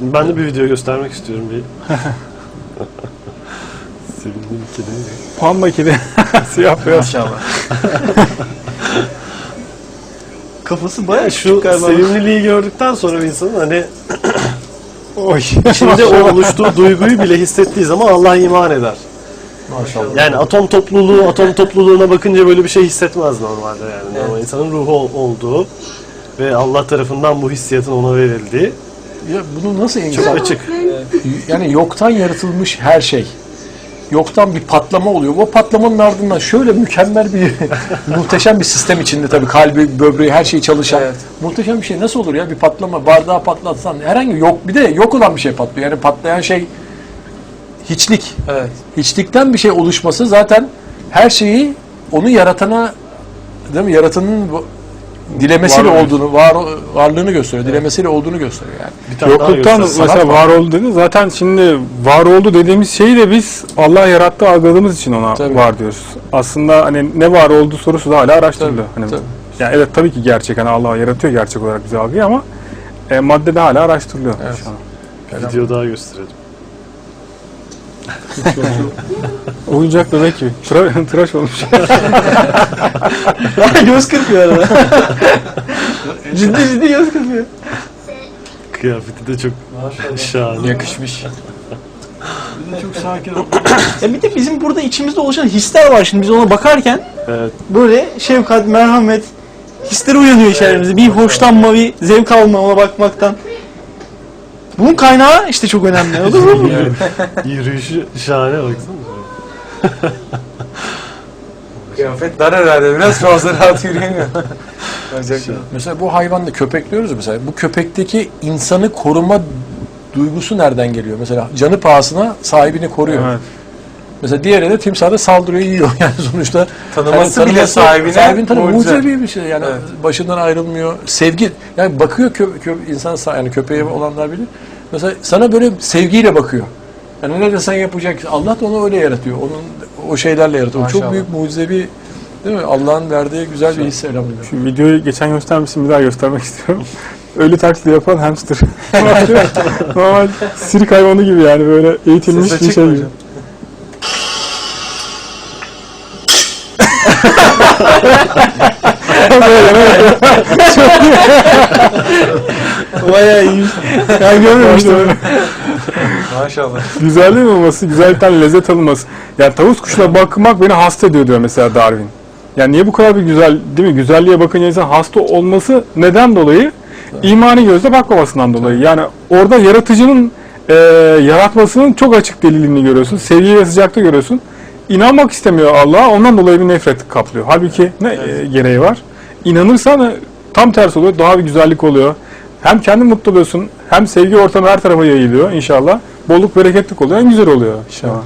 Şimdi ben de bir video göstermek istiyorum bir. Sevindim ki de. Panda kedi. Siyah beyaz. Maşallah. Kafası bayağı Ya şu sevimliliği gördükten sonra bir insanın hani Oy. içinde o oluştuğu duyguyu bile hissettiği zaman Allah iman eder. Maşallah. Yani atom topluluğu, atom topluluğuna bakınca böyle bir şey hissetmez normalde yani. Normal insanın ruhu ol- olduğu ve Allah tarafından bu hissiyatın ona verildiği Ya bunu nasıl çok insan... açık. Yani yoktan yaratılmış her şey. Yoktan bir patlama oluyor. O patlamanın ardından şöyle mükemmel bir, muhteşem bir sistem içinde tabii kalbi, böbreği, her şey çalışan. Evet. Muhteşem bir şey nasıl olur ya bir patlama, bardağı patlatsan herhangi yok bir de yok olan bir şey patlıyor. Yani patlayan şey hiçlik. Evet. Hiçlikten bir şey oluşması zaten her şeyi onu yaratana değil mi? Yaratanın dilemesiyle Var- olduğunu, var, varlığını gösteriyor. Dilemesiyle olduğunu gösteriyor yani. Bir tane daha Yokluktan mesela var oldu dedi. Zaten şimdi var oldu dediğimiz şeyi de biz Allah yarattı algıladığımız için ona Tabii. var diyoruz. Aslında hani ne var oldu sorusu da hala araştırılıyor. Tabii, Hani, tabii. Yani evet tabii ki gerçek. Hani Allah yaratıyor gerçek olarak bize algıyı ama e, madde de hala araştırılıyor. Evet. şu an. Video daha gösterelim. Oyuncak bebek gibi. Tıra, tıraş olmuş. göz kırpıyor arada. ciddi ciddi göz kırpıyor. Kıyafeti de çok şahane. Yakışmış. Çok sakin ol. ya bir de bizim burada içimizde oluşan hisler var şimdi biz ona bakarken Evet. böyle şefkat, merhamet hisleri uyanıyor içerimizde. Bir hoşlanma, bir zevk alma ona bakmaktan. Bunun kaynağı işte çok önemli. O da bu. Yürüyüşü şahane baksana. Kıyafet dar herhalde. Biraz fazla rahat yürüyemiyor. Mesela bu hayvanda köpek diyoruz mesela. Bu köpekteki insanı koruma duygusu nereden geliyor? Mesela canı pahasına sahibini koruyor. evet. Mesela diğeri de timsahda saldırıyor, yiyor. Yani sonuçta Tanıması bile tanıması- sahibine sahibini tanı mucize. mucizevi bir şey. Yani Evet. başından ayrılmıyor. Sevgi yani bakıyor kö, kö- insan yani köpeğe olanlar bilir. Mesela sana böyle sevgiyle bakıyor. Yani ne desen yapacak. Allah da onu öyle yaratıyor. Onun o şeylerle yaratıyor. O Çok Maşallah. büyük mucizevi değil mi? Allah'ın verdiği güzel bir his elhamdülillah. Şu videoyu geçen göstermiştim bir daha göstermek istiyorum. Ölü taklidi yapan hamster. Normal sirk hayvanı gibi yani böyle eğitilmiş Ses bir şey gibi. hocam? Bayağı iyi. Ben görmemiştim. Maşallah. Güzelliğin olması, güzellikten lezzet alınması. Yani tavus kuşuna bakmak beni hasta ediyor diyor mesela Darwin. Yani niye bu kadar bir güzel, değil mi? Güzelliğe bakınca insan hasta olması neden dolayı? İmani gözle bakmamasından dolayı. Yani orada yaratıcının e, yaratmasının çok açık delilini görüyorsun. Sevgiyi ve sıcaklığı görüyorsun. İnanmak istemiyor Allah'a. Ondan dolayı bir nefret kaplıyor. Halbuki ne e, gereği var? İnanırsan e, tam tersi oluyor. Daha bir güzellik oluyor. Hem kendin mutlu oluyorsun, hem sevgi ortamı her tarafa yayılıyor inşallah. Bolluk bereketlik oluyor. En güzel oluyor inşallah.